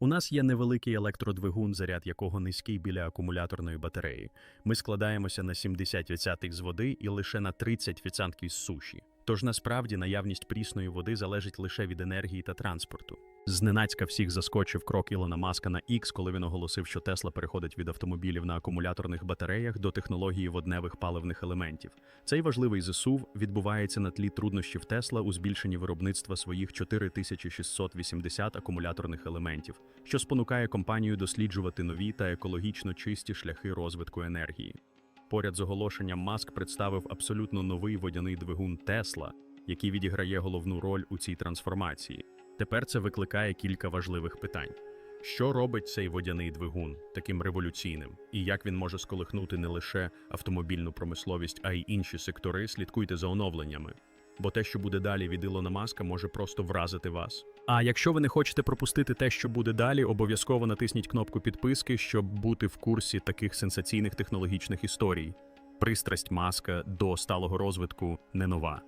У нас є невеликий електродвигун, заряд якого низький біля акумуляторної батареї. Ми складаємося на 70% з води і лише на 30% з суші. Тож насправді наявність прісної води залежить лише від енергії та транспорту. Зненацька всіх заскочив крок Ілона Маска на X, коли він оголосив, що Тесла переходить від автомобілів на акумуляторних батареях до технології водневих паливних елементів. Цей важливий засув відбувається на тлі труднощів Тесла у збільшенні виробництва своїх 4680 акумуляторних елементів, що спонукає компанію досліджувати нові та екологічно чисті шляхи розвитку енергії. Поряд з оголошенням Маск представив абсолютно новий водяний двигун Тесла, який відіграє головну роль у цій трансформації. Тепер це викликає кілька важливих питань. Що робить цей водяний двигун таким революційним, і як він може сколихнути не лише автомобільну промисловість, а й інші сектори? Слідкуйте за оновленнями. Бо те, що буде далі від Ілона Маска, може просто вразити вас. А якщо ви не хочете пропустити те, що буде далі, обов'язково натисніть кнопку підписки, щоб бути в курсі таких сенсаційних технологічних історій. Пристрасть Маска до сталого розвитку не нова.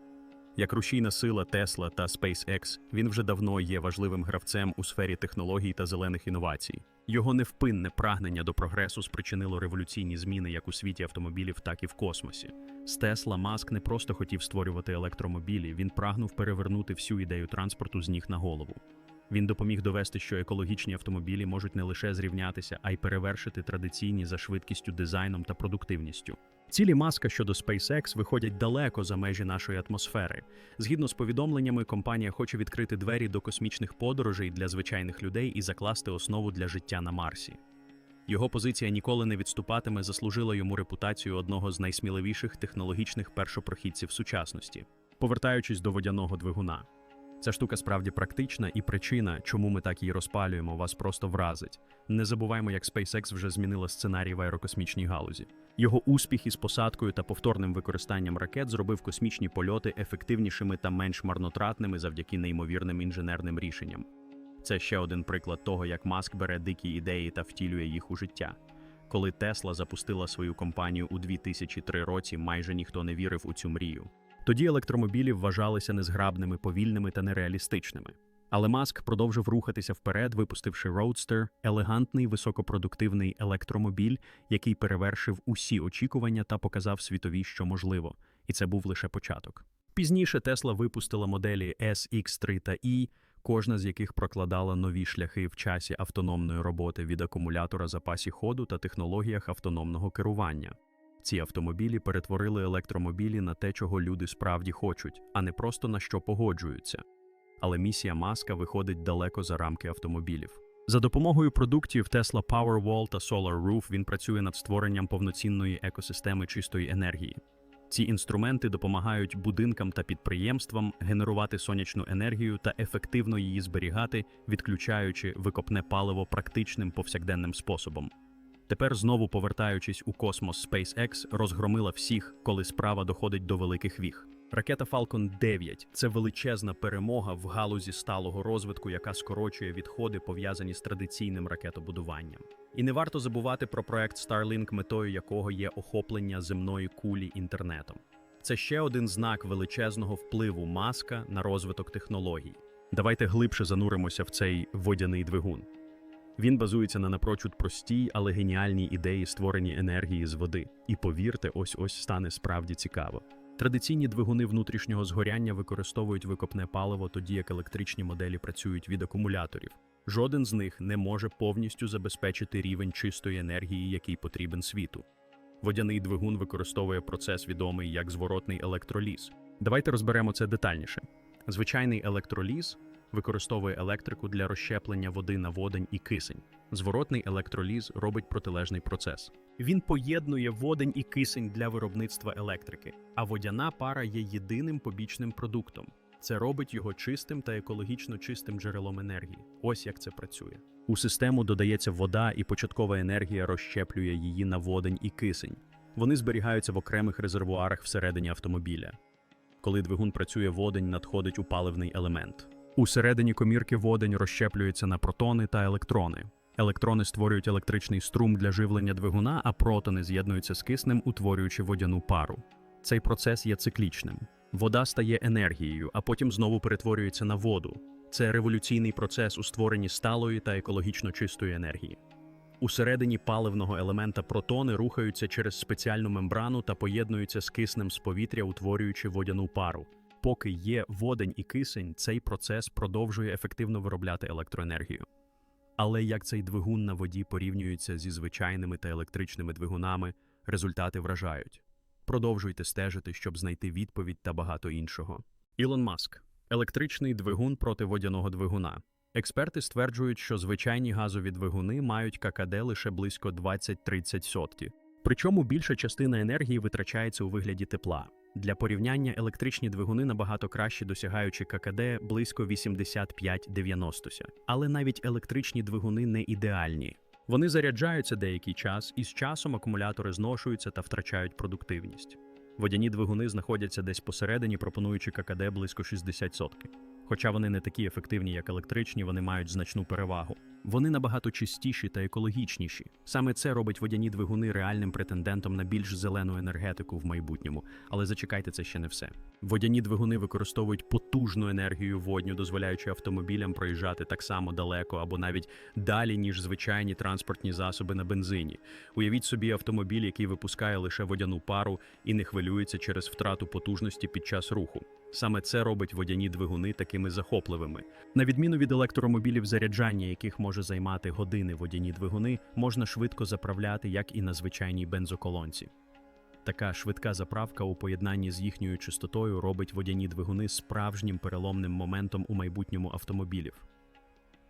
Як рушійна сила Tesla та SpaceX, він вже давно є важливим гравцем у сфері технологій та зелених інновацій. Його невпинне прагнення до прогресу спричинило революційні зміни як у світі автомобілів, так і в космосі. З Tesla Маск не просто хотів створювати електромобілі, він прагнув перевернути всю ідею транспорту з ніг на голову. Він допоміг довести, що екологічні автомобілі можуть не лише зрівнятися, а й перевершити традиційні за швидкістю, дизайном та продуктивністю. Цілі маска щодо SpaceX виходять далеко за межі нашої атмосфери. Згідно з повідомленнями, компанія хоче відкрити двері до космічних подорожей для звичайних людей і закласти основу для життя на Марсі. Його позиція ніколи не відступатиме, заслужила йому репутацію одного з найсміливіших технологічних першопрохідців сучасності. Повертаючись до водяного двигуна. Ця штука справді практична, і причина, чому ми так її розпалюємо, вас просто вразить. Не забуваймо, як SpaceX вже змінила сценарій в аерокосмічній галузі. Його успіх із посадкою та повторним використанням ракет зробив космічні польоти ефективнішими та менш марнотратними завдяки неймовірним інженерним рішенням. Це ще один приклад того, як Маск бере дикі ідеї та втілює їх у життя. Коли Тесла запустила свою компанію у 2003 році, майже ніхто не вірив у цю мрію. Тоді електромобілі вважалися незграбними, повільними та нереалістичними. Але Маск продовжив рухатися вперед, випустивши Roadster – елегантний високопродуктивний електромобіль, який перевершив усі очікування та показав світові, що можливо. І це був лише початок. Пізніше Тесла випустила моделі S, X3 та E, кожна з яких прокладала нові шляхи в часі автономної роботи від акумулятора запасі ходу та технологіях автономного керування. Ці автомобілі перетворили електромобілі на те, чого люди справді хочуть, а не просто на що погоджуються. Але місія Маска виходить далеко за рамки автомобілів. За допомогою продуктів Tesla Powerwall та Solar Roof він працює над створенням повноцінної екосистеми чистої енергії. Ці інструменти допомагають будинкам та підприємствам генерувати сонячну енергію та ефективно її зберігати, відключаючи викопне паливо практичним повсякденним способом. Тепер, знову повертаючись у космос, SpaceX розгромила всіх, коли справа доходить до великих віг. Ракета Falcon 9 – це величезна перемога в галузі сталого розвитку, яка скорочує відходи, пов'язані з традиційним ракетобудуванням. І не варто забувати про проект Starlink, метою якого є охоплення земної кулі інтернетом. Це ще один знак величезного впливу маска на розвиток технологій. Давайте глибше зануримося в цей водяний двигун. Він базується на напрочуд простій, але геніальній ідеї створення енергії з води. І повірте, ось ось стане справді цікаво. Традиційні двигуни внутрішнього згоряння використовують викопне паливо, тоді як електричні моделі працюють від акумуляторів. Жоден з них не може повністю забезпечити рівень чистої енергії, який потрібен світу. Водяний двигун використовує процес, відомий як зворотний електроліз. Давайте розберемо це детальніше. Звичайний електроліз використовує електрику для розщеплення води на водень і кисень. Зворотний електроліз робить протилежний процес. Він поєднує водень і кисень для виробництва електрики, а водяна пара є єдиним побічним продуктом. Це робить його чистим та екологічно чистим джерелом енергії. Ось як це працює. У систему додається вода, і початкова енергія розщеплює її на водень і кисень. Вони зберігаються в окремих резервуарах всередині автомобіля. Коли двигун працює, водень надходить у паливний елемент. Усередині комірки водень розщеплюється на протони та електрони. Електрони створюють електричний струм для живлення двигуна, а протони з'єднуються з киснем, утворюючи водяну пару. Цей процес є циклічним. Вода стає енергією, а потім знову перетворюється на воду. Це революційний процес у створенні сталої та екологічно чистої енергії. Усередині паливного елемента протони рухаються через спеціальну мембрану та поєднуються з киснем з повітря, утворюючи водяну пару. Поки є водень і кисень, цей процес продовжує ефективно виробляти електроенергію. Але як цей двигун на воді порівнюється зі звичайними та електричними двигунами, результати вражають. Продовжуйте стежити, щоб знайти відповідь та багато іншого. Ілон Маск електричний двигун проти водяного двигуна. Експерти стверджують, що звичайні газові двигуни мають ККД лише близько 20-30 сотки. Причому більша частина енергії витрачається у вигляді тепла. Для порівняння електричні двигуни набагато краще досягаючи ККД близько 85-90. Але навіть електричні двигуни не ідеальні. Вони заряджаються деякий час, і з часом акумулятори зношуються та втрачають продуктивність. Водяні двигуни знаходяться десь посередині, пропонуючи ККД близько 60 сотки. Хоча вони не такі ефективні, як електричні, вони мають значну перевагу. Вони набагато чистіші та екологічніші. Саме це робить водяні двигуни реальним претендентом на більш зелену енергетику в майбутньому. Але зачекайте, це ще не все. Водяні двигуни використовують потужну енергію водню, дозволяючи автомобілям проїжджати так само далеко або навіть далі, ніж звичайні транспортні засоби на бензині. Уявіть собі автомобіль, який випускає лише водяну пару і не хвилюється через втрату потужності під час руху. Саме це робить водяні двигуни такими захопливими. На відміну від електромобілів, заряджання яких може займати години водяні двигуни, можна швидко заправляти, як і на звичайній бензоколонці. Така швидка заправка у поєднанні з їхньою чистотою робить водяні двигуни справжнім переломним моментом у майбутньому автомобілів.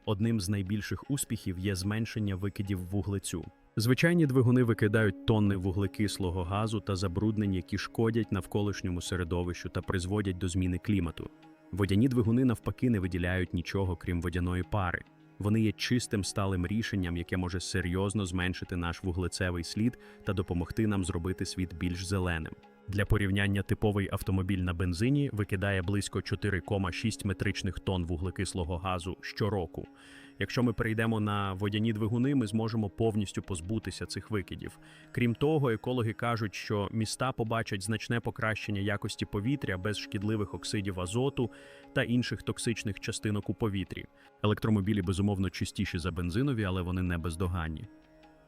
Одним з найбільших успіхів є зменшення викидів вуглецю. Звичайні двигуни викидають тонни вуглекислого газу та забруднень, які шкодять навколишньому середовищу та призводять до зміни клімату. Водяні двигуни навпаки не виділяють нічого, крім водяної пари. Вони є чистим сталим рішенням, яке може серйозно зменшити наш вуглецевий слід та допомогти нам зробити світ більш зеленим. Для порівняння типовий автомобіль на бензині викидає близько 4,6 метричних тонн вуглекислого газу щороку. Якщо ми перейдемо на водяні двигуни, ми зможемо повністю позбутися цих викидів. Крім того, екологи кажуть, що міста побачать значне покращення якості повітря без шкідливих оксидів азоту та інших токсичних частинок у повітрі. Електромобілі безумовно чистіші за бензинові, але вони не бездоганні.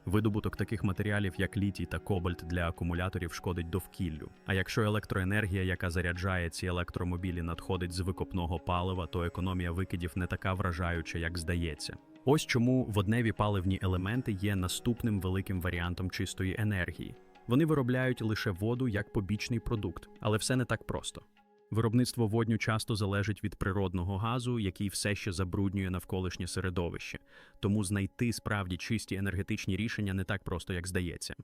Видобуток таких матеріалів, як літій та кобальт для акумуляторів, шкодить довкіллю. А якщо електроенергія, яка заряджає ці електромобілі, надходить з викопного палива, то економія викидів не така вражаюча, як здається. Ось чому водневі паливні елементи є наступним великим варіантом чистої енергії. Вони виробляють лише воду як побічний продукт, але все не так просто. Виробництво водню часто залежить від природного газу, який все ще забруднює навколишнє середовище, тому знайти справді чисті енергетичні рішення не так просто, як здається.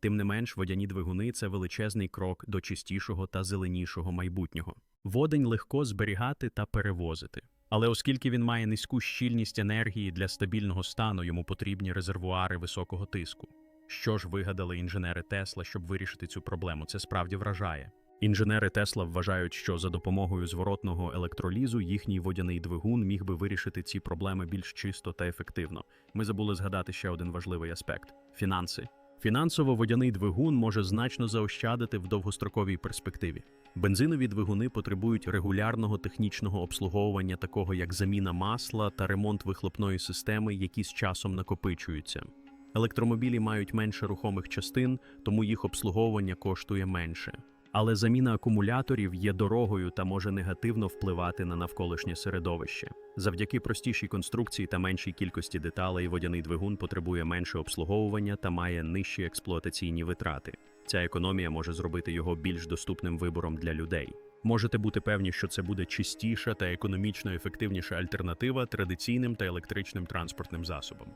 Тим не менш, водяні двигуни це величезний крок до чистішого та зеленішого майбутнього. Водень легко зберігати та перевозити. Але оскільки він має низьку щільність енергії для стабільного стану, йому потрібні резервуари високого тиску. Що ж вигадали інженери Тесла, щоб вирішити цю проблему? Це справді вражає. Інженери Тесла вважають, що за допомогою зворотного електролізу їхній водяний двигун міг би вирішити ці проблеми більш чисто та ефективно. Ми забули згадати ще один важливий аспект фінанси. Фінансово водяний двигун може значно заощадити в довгостроковій перспективі. Бензинові двигуни потребують регулярного технічного обслуговування, такого як заміна масла та ремонт вихлопної системи, які з часом накопичуються. Електромобілі мають менше рухомих частин, тому їх обслуговування коштує менше. Але заміна акумуляторів є дорогою та може негативно впливати на навколишнє середовище. Завдяки простішій конструкції та меншій кількості деталей водяний двигун потребує менше обслуговування та має нижчі експлуатаційні витрати. Ця економія може зробити його більш доступним вибором для людей. Можете бути певні, що це буде чистіша та економічно ефективніша альтернатива традиційним та електричним транспортним засобам.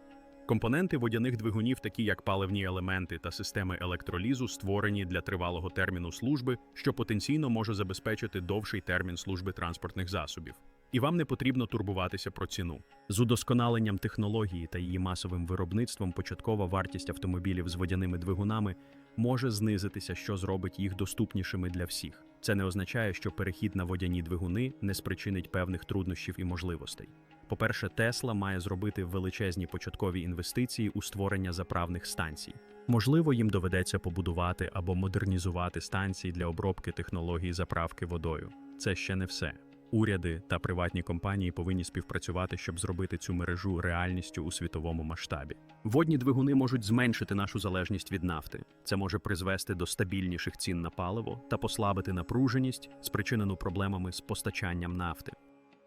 Компоненти водяних двигунів, такі як паливні елементи та системи електролізу, створені для тривалого терміну служби, що потенційно може забезпечити довший термін служби транспортних засобів. І вам не потрібно турбуватися про ціну. З удосконаленням технології та її масовим виробництвом початкова вартість автомобілів з водяними двигунами може знизитися, що зробить їх доступнішими для всіх. Це не означає, що перехід на водяні двигуни не спричинить певних труднощів і можливостей. По-перше, Тесла має зробити величезні початкові інвестиції у створення заправних станцій. Можливо, їм доведеться побудувати або модернізувати станції для обробки технологій заправки водою. Це ще не все. Уряди та приватні компанії повинні співпрацювати, щоб зробити цю мережу реальністю у світовому масштабі. Водні двигуни можуть зменшити нашу залежність від нафти. Це може призвести до стабільніших цін на паливо та послабити напруженість, спричинену проблемами з постачанням нафти.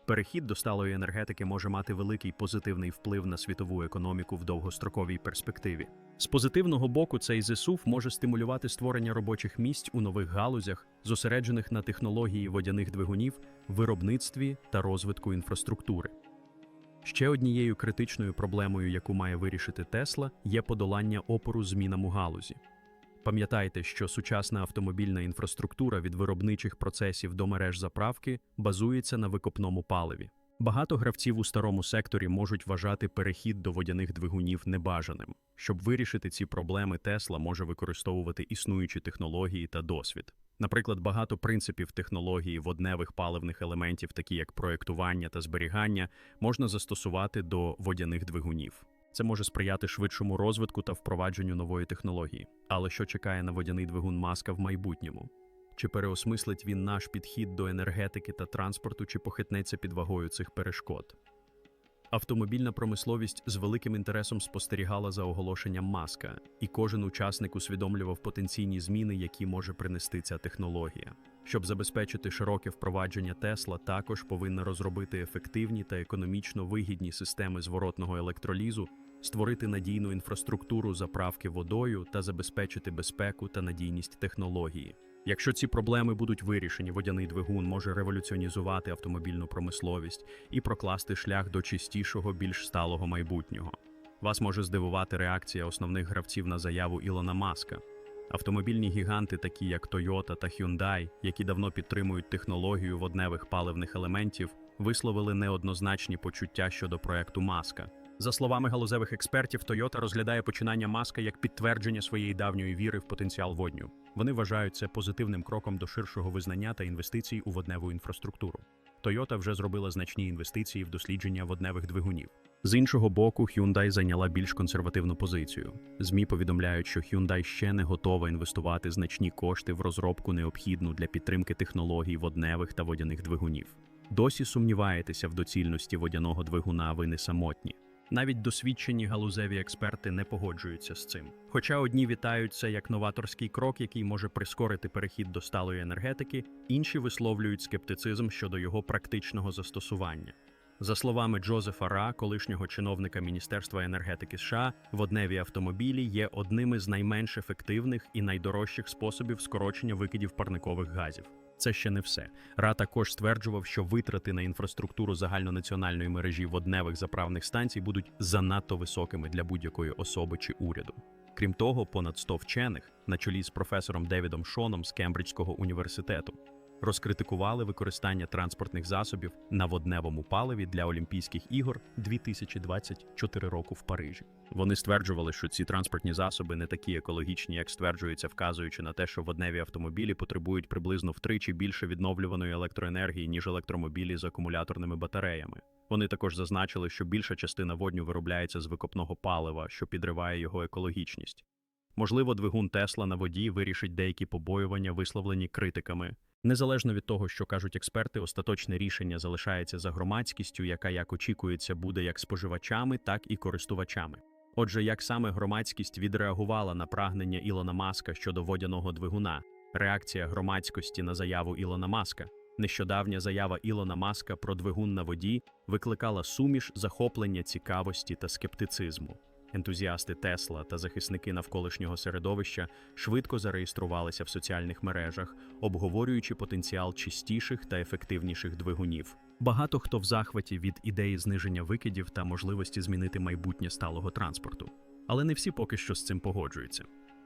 Перехід до сталої енергетики може мати великий позитивний вплив на світову економіку в довгостроковій перспективі. З позитивного боку, цей ЗСУФ може стимулювати створення робочих місць у нових галузях, зосереджених на технології водяних двигунів, виробництві та розвитку інфраструктури. Ще однією критичною проблемою, яку має вирішити Тесла, є подолання опору змінам у галузі. Пам'ятайте, що сучасна автомобільна інфраструктура від виробничих процесів до мереж заправки базується на викопному паливі. Багато гравців у старому секторі можуть вважати перехід до водяних двигунів небажаним. Щоб вирішити ці проблеми, Тесла може використовувати існуючі технології та досвід. Наприклад, багато принципів технології водневих паливних елементів, такі як проєктування та зберігання, можна застосувати до водяних двигунів. Це може сприяти швидшому розвитку та впровадженню нової технології. Але що чекає на водяний двигун маска в майбутньому? Чи переосмислить він наш підхід до енергетики та транспорту, чи похитнеться під вагою цих перешкод? Автомобільна промисловість з великим інтересом спостерігала за оголошенням маска, і кожен учасник усвідомлював потенційні зміни, які може принести ця технологія. Щоб забезпечити широке впровадження Тесла, також повинна розробити ефективні та економічно вигідні системи зворотного електролізу, створити надійну інфраструктуру заправки водою та забезпечити безпеку та надійність технології. Якщо ці проблеми будуть вирішені, водяний двигун може революціонізувати автомобільну промисловість і прокласти шлях до чистішого, більш сталого майбутнього. Вас може здивувати реакція основних гравців на заяву Ілона Маска. Автомобільні гіганти, такі як Toyota та Hyundai, які давно підтримують технологію водневих паливних елементів, висловили неоднозначні почуття щодо проекту Маска. За словами галузевих експертів, Toyota розглядає починання маска як підтвердження своєї давньої віри в потенціал водню. Вони вважають це позитивним кроком до ширшого визнання та інвестицій у водневу інфраструктуру. Toyota вже зробила значні інвестиції в дослідження водневих двигунів. З іншого боку, Hyundai зайняла більш консервативну позицію. ЗМІ повідомляють, що Hyundai ще не готова інвестувати значні кошти в розробку необхідну для підтримки технологій водневих та водяних двигунів. Досі сумніваєтеся в доцільності водяного двигуна, ви не самотні. Навіть досвідчені галузеві експерти не погоджуються з цим. Хоча одні вітають це як новаторський крок, який може прискорити перехід до сталої енергетики, інші висловлюють скептицизм щодо його практичного застосування. За словами Джозефа Ра, колишнього чиновника Міністерства енергетики США, водневі автомобілі є одним із найменш ефективних і найдорожчих способів скорочення викидів парникових газів. Це ще не все. Ра також стверджував, що витрати на інфраструктуру загальнонаціональної мережі водневих заправних станцій будуть занадто високими для будь-якої особи чи уряду. Крім того, понад 100 вчених, на чолі з професором Девідом Шоном з Кембриджського університету, розкритикували використання транспортних засобів на водневому паливі для Олімпійських ігор 2024 року в Парижі. Вони стверджували, що ці транспортні засоби не такі екологічні, як стверджується, вказуючи на те, що водневі автомобілі потребують приблизно втричі більше відновлюваної електроенергії, ніж електромобілі з акумуляторними батареями. Вони також зазначили, що більша частина водню виробляється з викопного палива, що підриває його екологічність. Можливо, двигун Тесла на воді вирішить деякі побоювання, висловлені критиками. Незалежно від того, що кажуть експерти, остаточне рішення залишається за громадськістю, яка, як очікується, буде як споживачами, так і користувачами. Отже, як саме громадськість відреагувала на прагнення Ілона Маска щодо водяного двигуна, реакція громадськості на заяву Ілона Маска. Нещодавня заява Ілона Маска про двигун на воді викликала суміш захоплення цікавості та скептицизму. Ентузіасти Тесла та захисники навколишнього середовища швидко зареєструвалися в соціальних мережах, обговорюючи потенціал чистіших та ефективніших двигунів. Багато хто в захваті від ідеї зниження викидів та можливості змінити майбутнє сталого транспорту. Але не всі поки що з цим погоджуються.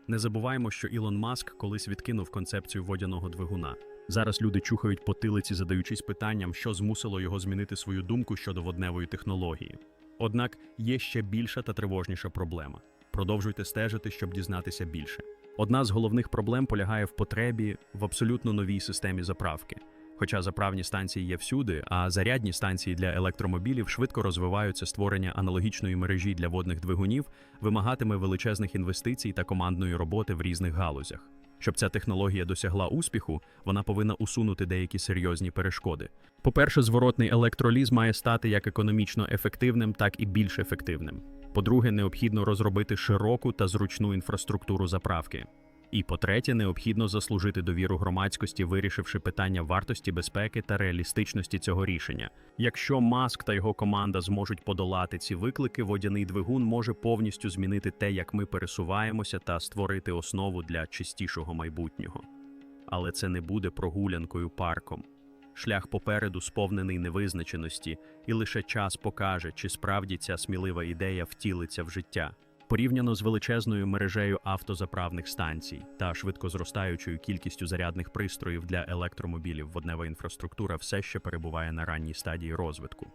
Не забуваємо, що Ілон Маск колись відкинув концепцію водяного двигуна. Зараз люди чухають потилиці, задаючись питанням, що змусило його змінити свою думку щодо водневої технології. Однак є ще більша та тривожніша проблема. Продовжуйте стежити, щоб дізнатися більше. Одна з головних проблем полягає в потребі в абсолютно новій системі заправки. Хоча заправні станції є всюди, а зарядні станції для електромобілів швидко розвиваються, створення аналогічної мережі для водних двигунів вимагатиме величезних інвестицій та командної роботи в різних галузях. Щоб ця технологія досягла успіху, вона повинна усунути деякі серйозні перешкоди. По-перше, зворотний електроліз має стати як економічно ефективним, так і більш ефективним. По-друге, необхідно розробити широку та зручну інфраструктуру заправки. І по-третє, необхідно заслужити довіру громадськості, вирішивши питання вартості безпеки та реалістичності цього рішення. Якщо Маск та його команда зможуть подолати ці виклики, водяний двигун може повністю змінити те, як ми пересуваємося, та створити основу для чистішого майбутнього. Але це не буде прогулянкою парком. Шлях попереду сповнений невизначеності, і лише час покаже, чи справді ця смілива ідея втілиться в життя. Порівняно з величезною мережею автозаправних станцій та швидко зростаючою кількістю зарядних пристроїв для електромобілів, воднева інфраструктура все ще перебуває на ранній стадії розвитку.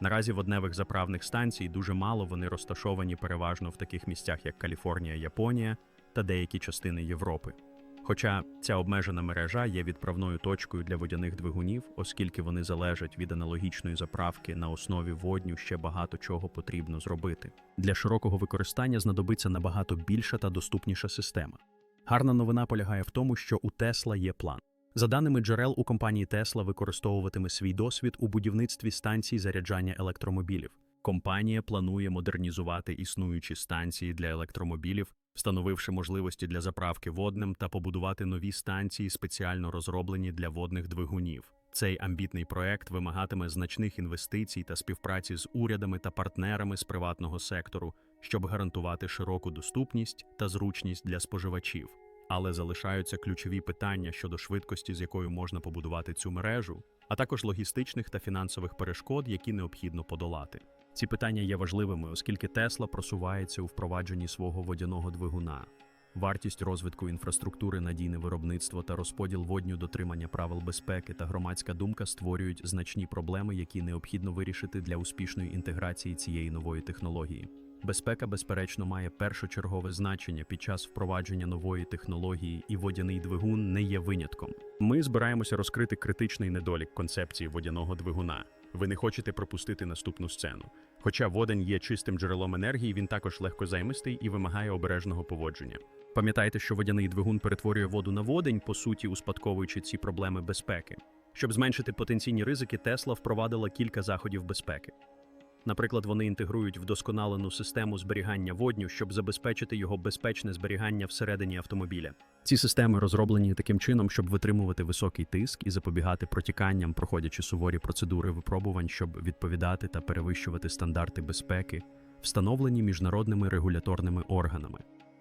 Наразі водневих заправних станцій дуже мало вони розташовані переважно в таких місцях, як Каліфорнія, Японія та деякі частини Європи. Хоча ця обмежена мережа є відправною точкою для водяних двигунів, оскільки вони залежать від аналогічної заправки на основі водню, ще багато чого потрібно зробити. Для широкого використання знадобиться набагато більша та доступніша система. Гарна новина полягає в тому, що у Тесла є план. За даними джерел, у компанії Тесла використовуватиме свій досвід у будівництві станцій заряджання електромобілів. Компанія планує модернізувати існуючі станції для електромобілів, встановивши можливості для заправки водним та побудувати нові станції, спеціально розроблені для водних двигунів. Цей амбітний проект вимагатиме значних інвестицій та співпраці з урядами та партнерами з приватного сектору, щоб гарантувати широку доступність та зручність для споживачів. Але залишаються ключові питання щодо швидкості, з якою можна побудувати цю мережу, а також логістичних та фінансових перешкод, які необхідно подолати. Ці питання є важливими, оскільки Тесла просувається у впровадженні свого водяного двигуна. Вартість розвитку інфраструктури, надійне виробництво та розподіл водню дотримання правил безпеки та громадська думка створюють значні проблеми, які необхідно вирішити для успішної інтеграції цієї нової технології. Безпека, безперечно, має першочергове значення під час впровадження нової технології, і водяний двигун не є винятком. Ми збираємося розкрити критичний недолік концепції водяного двигуна. Ви не хочете пропустити наступну сцену. Хоча водень є чистим джерелом енергії, він також легкозаймистий і вимагає обережного поводження. Пам'ятайте, що водяний двигун перетворює воду на водень, по суті, успадковуючи ці проблеми безпеки. Щоб зменшити потенційні ризики, Тесла впровадила кілька заходів безпеки. Наприклад, вони інтегрують вдосконалену систему зберігання водню, щоб забезпечити його безпечне зберігання всередині автомобіля. Ці системи розроблені таким чином, щоб витримувати високий тиск і запобігати протіканням, проходячи суворі процедури випробувань, щоб відповідати та перевищувати стандарти безпеки, встановлені міжнародними регуляторними органами.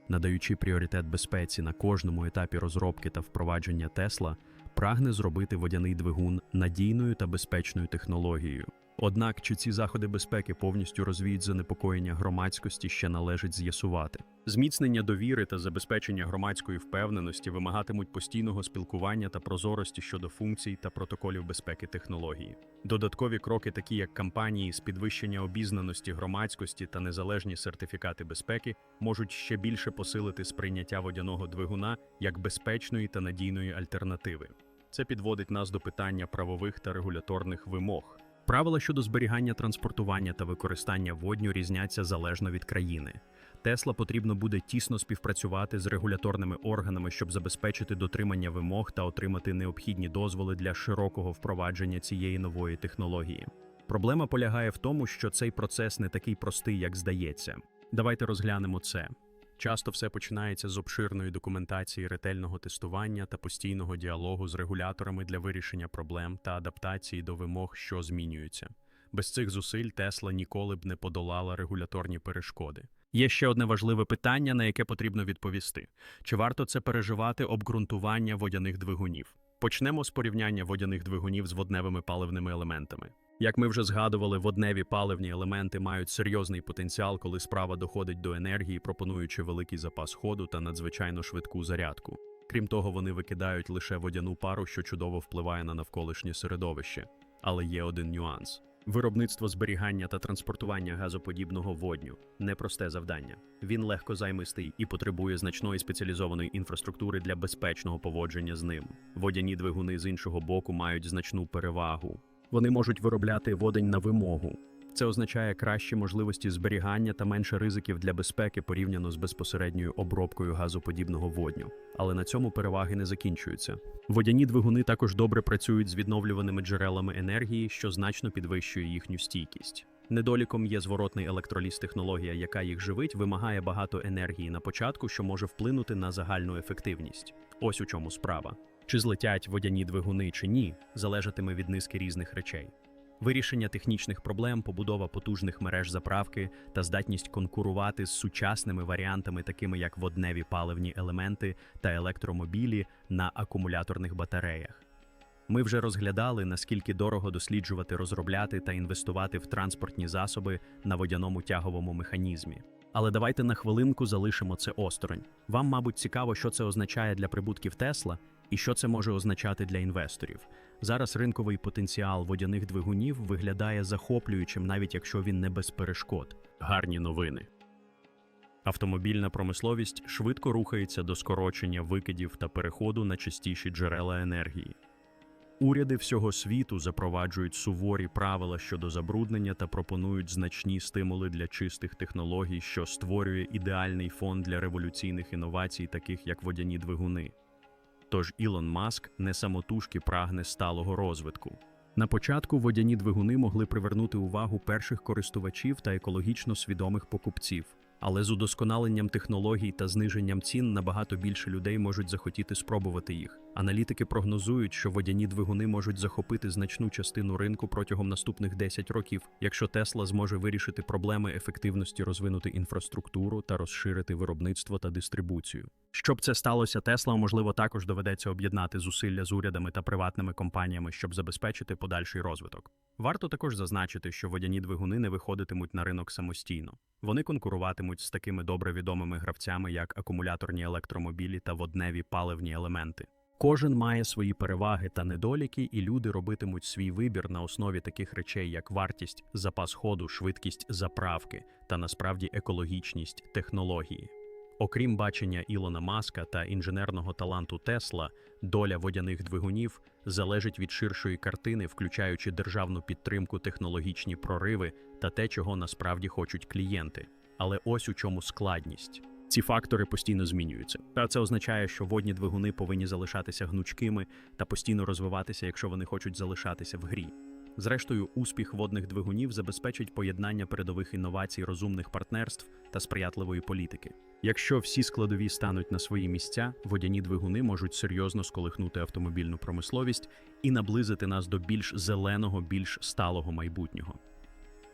Надаючи пріоритет безпеці на кожному етапі розробки та впровадження Тесла, прагне зробити водяний двигун надійною та безпечною технологією. Однак, чи ці заходи безпеки повністю розвіють занепокоєння громадськості, ще належить з'ясувати. Зміцнення довіри та забезпечення громадської впевненості вимагатимуть постійного спілкування та прозорості щодо функцій та протоколів безпеки технології. Додаткові кроки, такі як кампанії з підвищення обізнаності громадськості та незалежні сертифікати безпеки, можуть ще більше посилити сприйняття водяного двигуна як безпечної та надійної альтернативи. Це підводить нас до питання правових та регуляторних вимог. Правила щодо зберігання, транспортування та використання водню різняться залежно від країни. Тесла потрібно буде тісно співпрацювати з регуляторними органами, щоб забезпечити дотримання вимог та отримати необхідні дозволи для широкого впровадження цієї нової технології. Проблема полягає в тому, що цей процес не такий простий, як здається. Давайте розглянемо це. Часто все починається з обширної документації, ретельного тестування та постійного діалогу з регуляторами для вирішення проблем та адаптації до вимог, що змінюються. Без цих зусиль Тесла ніколи б не подолала регуляторні перешкоди. Є ще одне важливе питання, на яке потрібно відповісти: чи варто це переживати обґрунтування водяних двигунів? Почнемо з порівняння водяних двигунів з водневими паливними елементами. Як ми вже згадували, водневі паливні елементи мають серйозний потенціал, коли справа доходить до енергії, пропонуючи великий запас ходу та надзвичайно швидку зарядку. Крім того, вони викидають лише водяну пару, що чудово впливає на навколишнє середовище. Але є один нюанс: виробництво зберігання та транспортування газоподібного водню непросте завдання. Він легко займистий і потребує значної спеціалізованої інфраструктури для безпечного поводження з ним. Водяні двигуни з іншого боку мають значну перевагу. Вони можуть виробляти водень на вимогу. Це означає кращі можливості зберігання та менше ризиків для безпеки порівняно з безпосередньою обробкою газоподібного водню. Але на цьому переваги не закінчуються. Водяні двигуни також добре працюють з відновлюваними джерелами енергії, що значно підвищує їхню стійкість. Недоліком є зворотний електроліз технологія, яка їх живить, вимагає багато енергії на початку, що може вплинути на загальну ефективність. Ось у чому справа. Чи злетять водяні двигуни чи ні, залежатиме від низки різних речей. Вирішення технічних проблем, побудова потужних мереж заправки та здатність конкурувати з сучасними варіантами, такими як водневі паливні елементи та електромобілі на акумуляторних батареях. Ми вже розглядали, наскільки дорого досліджувати, розробляти та інвестувати в транспортні засоби на водяному тяговому механізмі. Але давайте на хвилинку залишимо це осторонь. Вам, мабуть, цікаво, що це означає для прибутків Тесла і що це може означати для інвесторів. Зараз ринковий потенціал водяних двигунів виглядає захоплюючим, навіть якщо він не без перешкод. Гарні новини. Автомобільна промисловість швидко рухається до скорочення викидів та переходу на чистіші джерела енергії. Уряди всього світу запроваджують суворі правила щодо забруднення та пропонують значні стимули для чистих технологій, що створює ідеальний фон для революційних інновацій, таких як водяні двигуни. Тож Ілон Маск не самотужки прагне сталого розвитку. На початку водяні двигуни могли привернути увагу перших користувачів та екологічно свідомих покупців. Але з удосконаленням технологій та зниженням цін набагато більше людей можуть захотіти спробувати їх. Аналітики прогнозують, що водяні двигуни можуть захопити значну частину ринку протягом наступних 10 років, якщо Тесла зможе вирішити проблеми ефективності розвинути інфраструктуру та розширити виробництво та дистрибуцію. Щоб це сталося, Тесла можливо також доведеться об'єднати зусилля з урядами та приватними компаніями, щоб забезпечити подальший розвиток. Варто також зазначити, що водяні двигуни не виходитимуть на ринок самостійно. Вони конкуруватимуть з такими добре відомими гравцями, як акумуляторні електромобілі та водневі паливні елементи. Кожен має свої переваги та недоліки, і люди робитимуть свій вибір на основі таких речей, як вартість, запас ходу, швидкість заправки та насправді екологічність технології. Окрім бачення Ілона Маска та інженерного таланту Тесла, доля водяних двигунів залежить від ширшої картини, включаючи державну підтримку, технологічні прориви та те, чого насправді хочуть клієнти. Але ось у чому складність. Ці фактори постійно змінюються. Та це означає, що водні двигуни повинні залишатися гнучкими та постійно розвиватися, якщо вони хочуть залишатися в грі. Зрештою, успіх водних двигунів забезпечить поєднання передових інновацій, розумних партнерств та сприятливої політики. Якщо всі складові стануть на свої місця, водяні двигуни можуть серйозно сколихнути автомобільну промисловість і наблизити нас до більш зеленого, більш сталого майбутнього.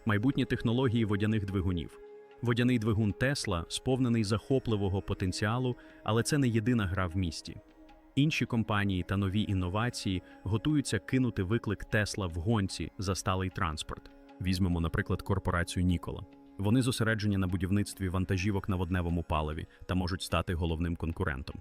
Майбутні технології водяних двигунів. Водяний двигун Тесла сповнений захопливого потенціалу, але це не єдина гра в місті. Інші компанії та нові інновації готуються кинути виклик Тесла в гонці за сталий транспорт. Візьмемо, наприклад, корпорацію Нікола. Вони зосереджені на будівництві вантажівок на водневому паливі та можуть стати головним конкурентом.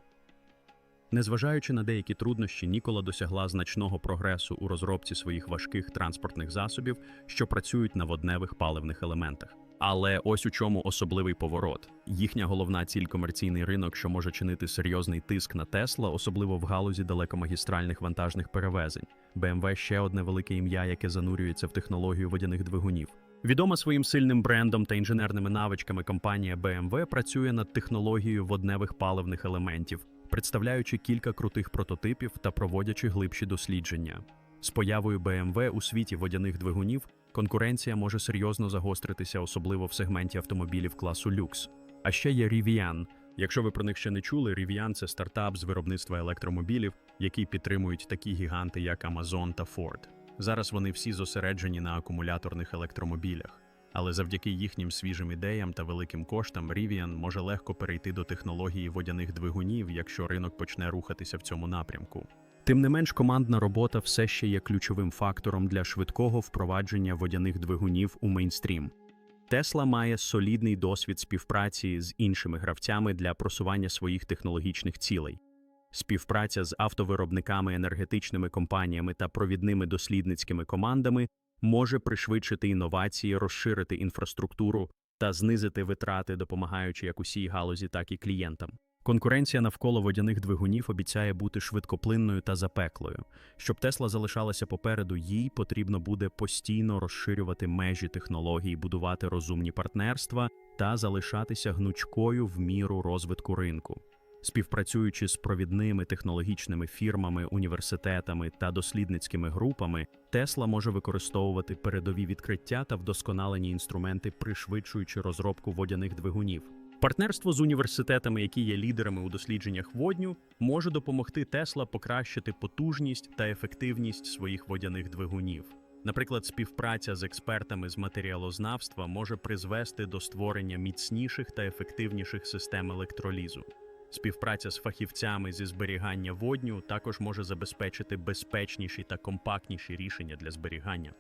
Незважаючи на деякі труднощі, Нікола досягла значного прогресу у розробці своїх важких транспортних засобів, що працюють на водневих паливних елементах. Але ось у чому особливий поворот. Їхня головна ціль комерційний ринок, що може чинити серйозний тиск на Тесла, особливо в галузі далекомагістральних вантажних перевезень. BMW – ще одне велике ім'я, яке занурюється в технологію водяних двигунів. Відома своїм сильним брендом та інженерними навичками компанія BMW працює над технологією водневих паливних елементів, представляючи кілька крутих прототипів та проводячи глибші дослідження. З появою BMW у світі водяних двигунів конкуренція може серйозно загостритися, особливо в сегменті автомобілів класу люкс. А ще є Rivian. Якщо ви про них ще не чули, Rivian – це стартап з виробництва електромобілів, які підтримують такі гіганти, як Amazon та Ford. Зараз вони всі зосереджені на акумуляторних електромобілях. Але завдяки їхнім свіжим ідеям та великим коштам Rivian може легко перейти до технології водяних двигунів, якщо ринок почне рухатися в цьому напрямку. Тим не менш, командна робота все ще є ключовим фактором для швидкого впровадження водяних двигунів у мейнстрім. Тесла має солідний досвід співпраці з іншими гравцями для просування своїх технологічних цілей. Співпраця з автовиробниками, енергетичними компаніями та провідними дослідницькими командами може пришвидшити інновації, розширити інфраструктуру та знизити витрати, допомагаючи як усій галузі, так і клієнтам. Конкуренція навколо водяних двигунів обіцяє бути швидкоплинною та запеклою. Щоб Тесла залишалася попереду, їй потрібно буде постійно розширювати межі технологій, будувати розумні партнерства та залишатися гнучкою в міру розвитку ринку. Співпрацюючи з провідними технологічними фірмами, університетами та дослідницькими групами, Тесла може використовувати передові відкриття та вдосконалені інструменти, пришвидшуючи розробку водяних двигунів. Партнерство з університетами, які є лідерами у дослідженнях водню, може допомогти Тесла покращити потужність та ефективність своїх водяних двигунів. Наприклад, співпраця з експертами з матеріалознавства може призвести до створення міцніших та ефективніших систем електролізу. Співпраця з фахівцями зі зберігання водню також може забезпечити безпечніші та компактніші рішення для зберігання.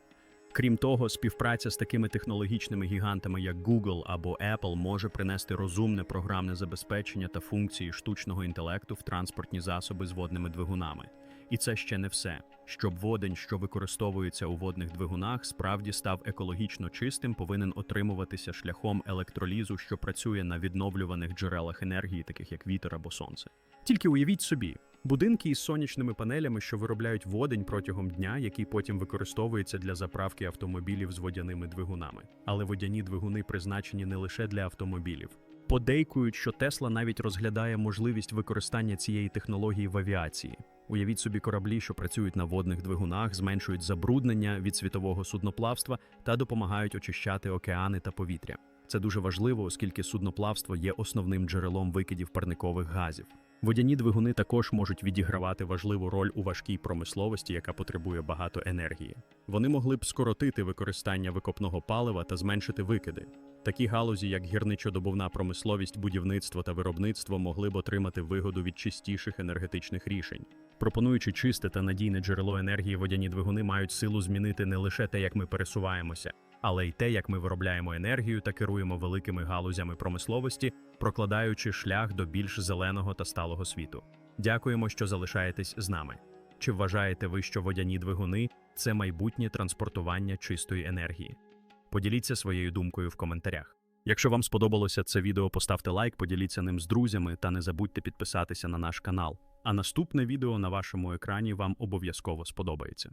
Крім того, співпраця з такими технологічними гігантами, як Google або Apple, може принести розумне програмне забезпечення та функції штучного інтелекту в транспортні засоби з водними двигунами. І це ще не все. Щоб водень, що використовується у водних двигунах, справді став екологічно чистим, повинен отримуватися шляхом електролізу, що працює на відновлюваних джерелах енергії, таких як вітер або сонце. Тільки уявіть собі, будинки із сонячними панелями, що виробляють водень протягом дня, який потім використовується для заправки автомобілів з водяними двигунами. Але водяні двигуни призначені не лише для автомобілів. Подейкують, що Тесла навіть розглядає можливість використання цієї технології в авіації. Уявіть собі кораблі, що працюють на водних двигунах, зменшують забруднення від світового судноплавства та допомагають очищати океани та повітря. Це дуже важливо, оскільки судноплавство є основним джерелом викидів парникових газів. Водяні двигуни також можуть відігравати важливу роль у важкій промисловості, яка потребує багато енергії. Вони могли б скоротити використання викопного палива та зменшити викиди. Такі галузі, як гірничодобувна промисловість, будівництво та виробництво, могли б отримати вигоду від чистіших енергетичних рішень. Пропонуючи чисте та надійне джерело енергії, водяні двигуни мають силу змінити не лише те, як ми пересуваємося, але й те, як ми виробляємо енергію та керуємо великими галузями промисловості, прокладаючи шлях до більш зеленого та сталого світу. Дякуємо, що залишаєтесь з нами. Чи вважаєте ви, що водяні двигуни це майбутнє транспортування чистої енергії? Поділіться своєю думкою в коментарях. Якщо вам сподобалося це відео, поставте лайк, поділіться ним з друзями та не забудьте підписатися на наш канал. А наступне відео на вашому екрані вам обов'язково сподобається.